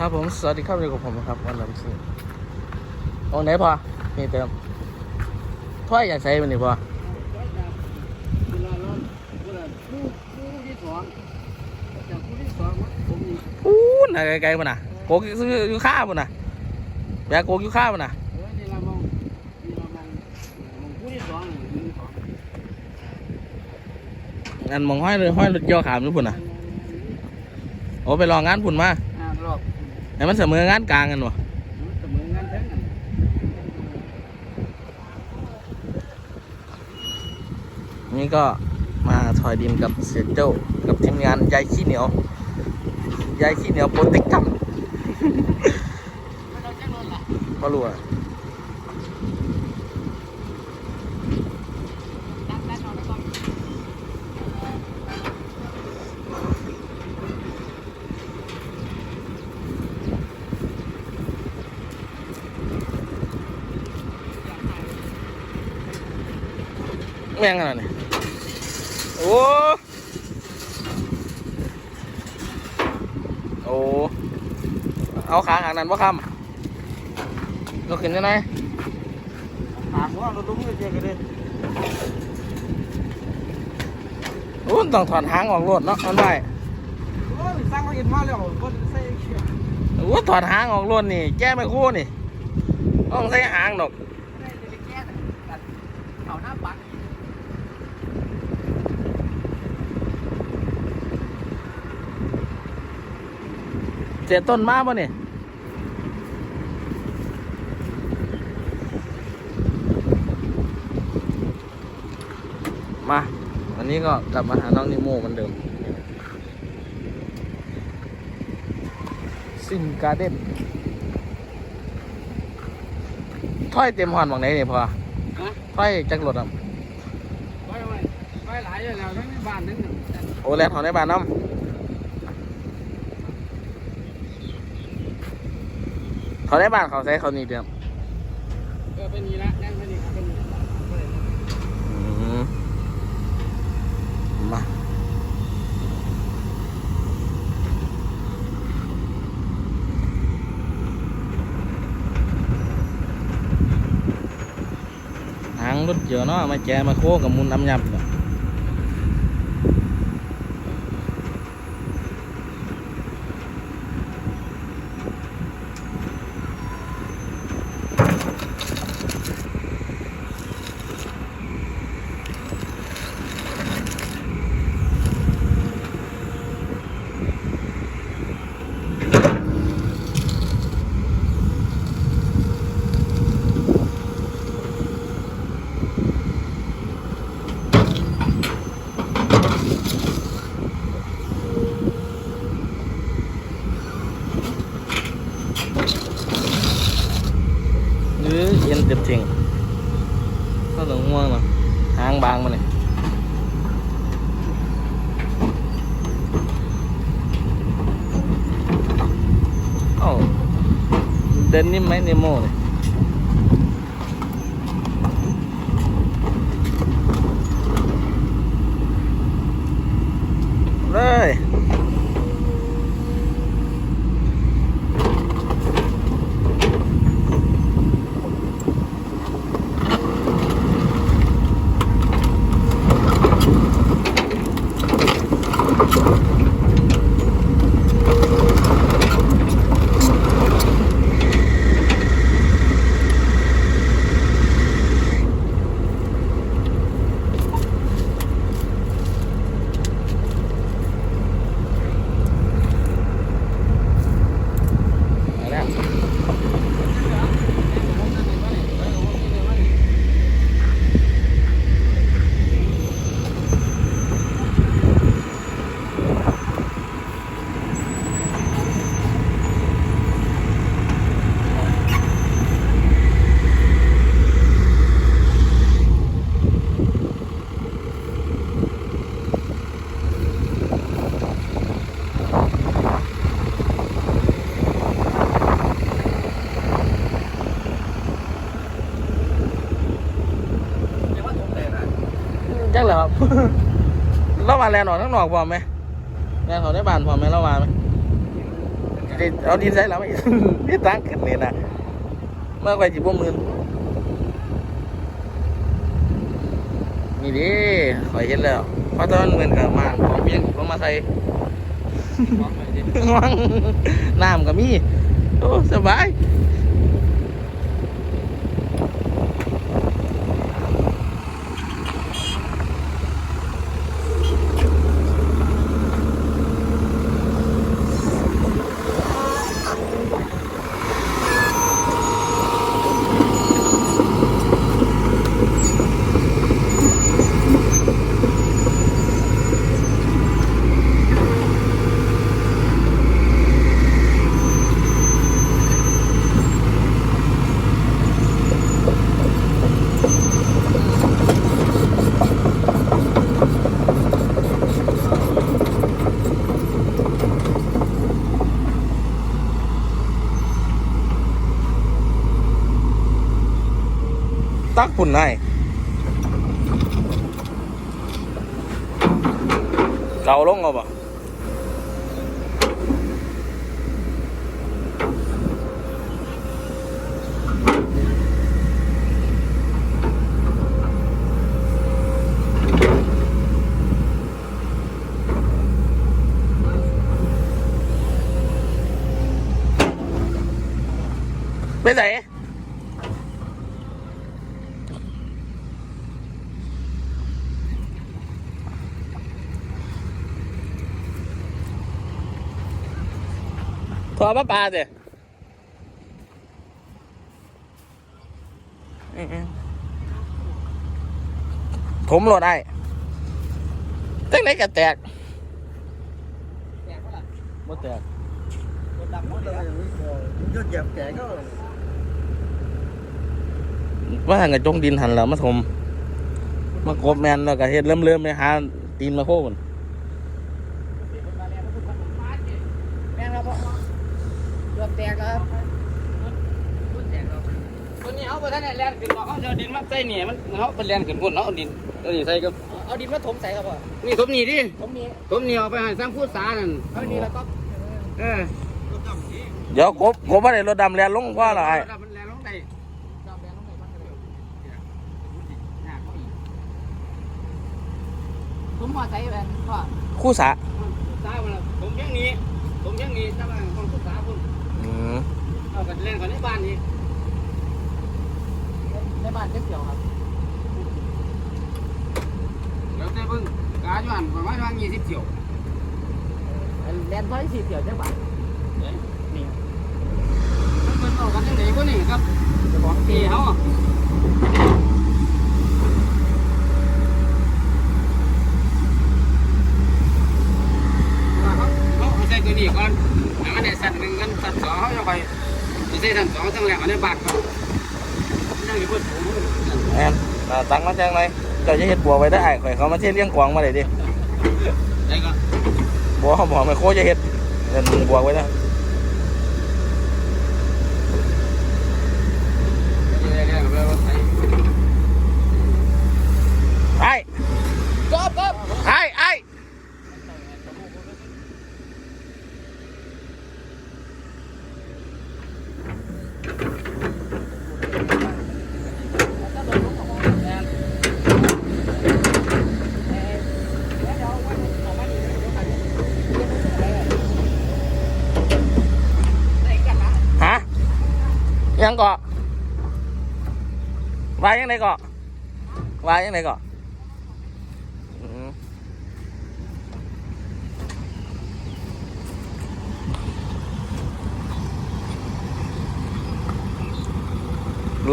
ครับผม สวัสดีครับอยู่กับผมนะครับวันน้ำซิตรงไหนพอมีเติมถ้วยอยากใส่มันนี่พออู้น่ะไกลๆมันน่ะโกกซื้ออยู่ข้าวมันน่ะแบกโกกอยู่ข้าวมันน่ะเออนี่เรามองนี่เรามองมองคู่ที่สองนี่คู่ที่สองงันมองห้อยเลยห้อยรถเกี่ยวขามอยู่พุ่นน่ะโอ้ไปลองงานพุ่นมา อ่ารอบให้มันเสมองานกลางกันวะเสมองานทั้งนั้นนี่ก็มาถอยดินกับเสียโจ้กับทีมงานยายขี้เหนียวยายขี้เหนียวโปรเต็กกัมไม่ต้องแจ้งรถล่ะก็รู้อะ ดักดักเอาแล้วก็ แม่งขนาดนี้โอ้โอ้เอาขาขางนั้นว่าคำเราขึ้นยังไงถามว่าเราต้องมือเจอกันเลยโอ้ต้องถอนหางออกรถเนาะมันได้โอ้ยสร้างมาเห็นมาแล้วก็ใส่เขียวโอ้ถอนหางออกรถนี่ แก้ไม่คู่นี่ ต้องใส่หางดอก ได้จะแก้ตัดเขาหน้าปัด เสียต้นมาป่ะนี่มาวันนี้ก็กลับมาหาน้องนิโมเหมือนเดิมซินการ์เด้นถ้อยเต็มหอนบางไหนเนี่ยพอฮะถ้อยจักรถอะไว้ไว้ไว้หลายอยู่แล้วทั้งในบ้านทั้งโอ้แลนหอนในบ้านน้ำ เขาได้บ้านเขาใช้เขานี่เดียวเออเป็นนี้ละนั่งเป็นนี้ครับเป็นนี้อืมมาหางรถเยอะเนาะมาแจมาโค้กับมุนน้ำยับเนาะหรือเย็นเต็มทิ้งก็ต้องง่วงเนาะหางบางมาเลยโอ้ เดินนิ่มไหมเนโมเลยเลยมาแล้ว จักเหรอครับเรามาแลนออกทั้งนอกพอไหมแลนเขาได้บานพอไหมเรามาไหมไกลได้เอาดินใส่แล้วไม่นี่ตั้งขึ้นเลยนะเมื่อไหร่จิบวมืนนี่ดิขอยเห็นแล้วเพราะตอนเหมือนกับมาของเพียงผมมาใส่ง่วงน้ำก็มีโอ้สบาย ตักปุ่นให้เกาลงเอาปะไปไหน อปลาปลาสิผมโหลดได้ตั้งไหนก็แตก แตกเท่าไหร่บ่แตกรถดำหมดเลยยอดเหยียบแกก็ว่าหันกับจงดินหันแล้วมาถมมากบแมนแล้วก็เฮ็ดเริ่มเริ่มๆเลยหาตีนมาโค่น แม่งครับพ่อรถ แตกแล้วครับรถแตกแล้วตัวนี้เอาไปท่านไหนแลนขึ้นบอกเอาเดี๋ยวดินมาใส่เนี่ยมันเขาเป็นแลนขึ้นพุ่นเนาะเอาดินเอาดินใส่กับเอาดินมาถมใส่ครับพ่อนี่ถมนี่ดิผมมีถมนี่เอาไปให้สร้างพูดสานั่นเอานี่แล้วก็เออเดี๋ยวกบกบว่าได้รถดำแลนลงกว่าหรอไอ้มันแลนลงได้ดำแดงต้องไหนบ้างกันเลยหน้าเขาอีกผมมาใส่แบนว่าคู่สะสาวันละผมยังนี้ผมยังนี้ถ้าว่าคนพูดสาพุ่นอืม เอากันเล่นกันในบ้านนี่ในบ้านเจ็บเกี่ยวครับเดี๋ยวแต่เพิ่งกาอยู่หันประมาณว่ายี่สิบเที่ยวแลนด์ร้อยสี่เกี่ยวจังหวัดนี่มันเป็นเอากันยังไงก็นี่ครับจะบอกตีตีเขาเขาเขาเขาใส่ตัวนี้ก่อนแล้วมันได้สั่นหนึ่งกันสั่นสองเขาจะไป ใส่สั่นสองทั้งแหลกอันนี้บาทเขานั่งอยู่บนผมแอนน่าตังมาแจ้งเลยเจ้าจะเฮ็ดบัวไว้ได้ไอ้ข่อยเขามาเชี่ยเลี้ยงกวางมาเลยดิไอ้ก็บัวเขาบอกไม่โคจะเฮ็ดเงินบัวไว้นะ เรียกไปว่าใส่ ไอ้ กบกบ ไอ้ไอ้ ฮะ ยังเกาะวายยังไงเกาะวายยังไงเกาะอืม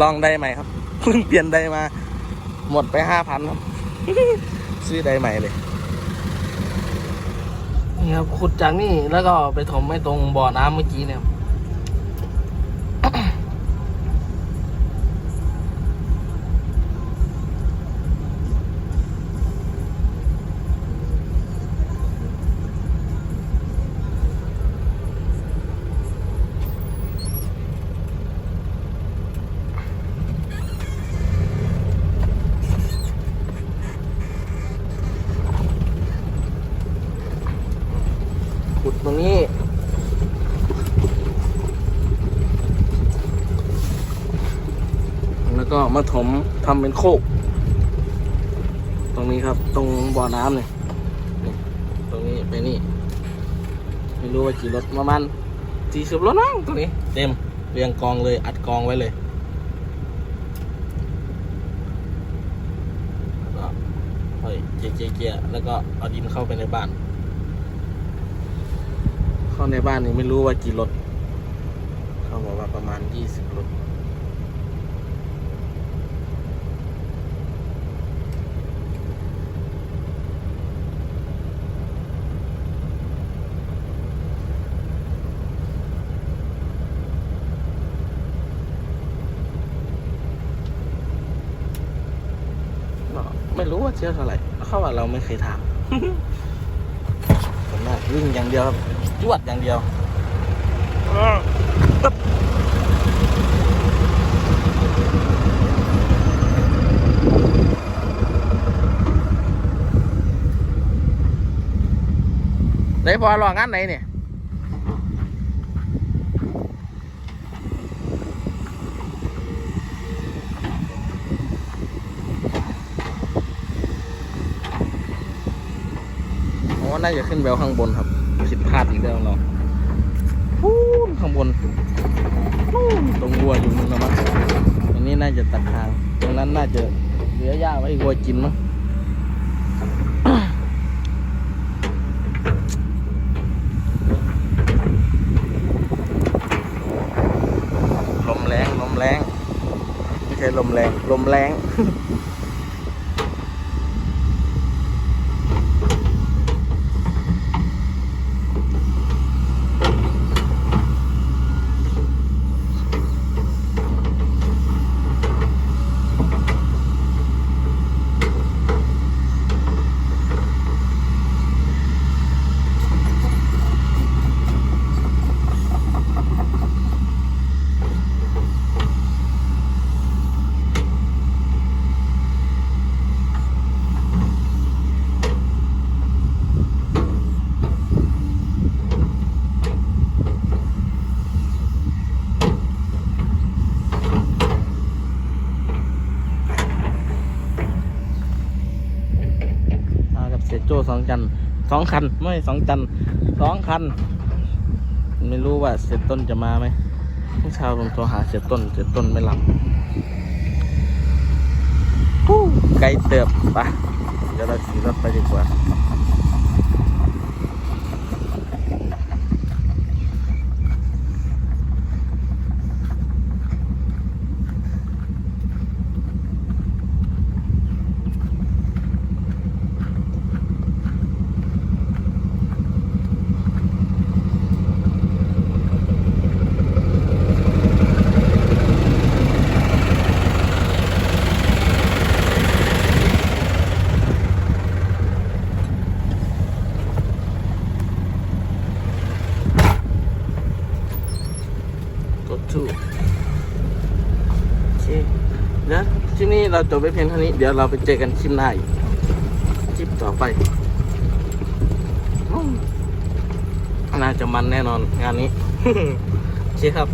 ลองได้ไหมครับเพิ่งเปลี่ยนได้มา หมดไปห้าพันครับ ซื้อได้ใหม่เลยนี่ครับขุดจากนี่แล้วก็ไปถมไม่ตรงบ่อน้ำเมื่อกี้เนี่ย ตรงนี้แล้วก็มาถมทำเป็นโคก ตรงนี้ครับ ตรงบ่อน้ำเลยตรงนี้ไปนี่ ไม่รู้ว่ากี่รถประมาณสี่สิบรถนั่งตรงนี้ เต็มเรียงกองเลย อัดกองไว้เลยแล้วก็เจียเจี๊ยแล้วก็เอาดินเข้าไปในบ้าน เข้าในบ้านนี่ไม่รู้ว่ากี่รถ เขาบอกว่าประมาณยี่สิบรถไม่รู้ว่าเชื่อเท่าไหร่เขาว่าเราไม่เคยทำผม น่าวิ่งอย่างเดียวครับจวดอย่างเดียวตึ๊บไหนพอรองานไหนเนี่ย น่าจะขึ้นแววข้างบนครับผิดพลาดอีกแล้วเราพูนข้างบนนู่นตรงวัวอยู่นู่นนะมั้งอันนี้น่าจะตัดทาง ตรงนั้นน่าจะเหลือหญ้าไว้วัวกินมั้งลมแรงลมแรงไม่ใช่ลมแรงลมแรง สียโจ้สองจันสองคันไม่สองจันสองคัน ไม่รู้ว่าเสียต้นจะมาไหมเมื่อเช้าผมโทรหาเสียต้นเสียต้นไม่รับฮู้ไกลเติบปะเดี๋ยวเราขี่รถไปดีกว่า go to โอเคเดี๋ยวคลิปนี้ เราจบไปเพียงเท่านี้ เดี๋ยวเราไปเจอกันคลิปหน้าอีกคลิปต่อไป น่าจะมันแน่นอนงานนี้ โอเคครับ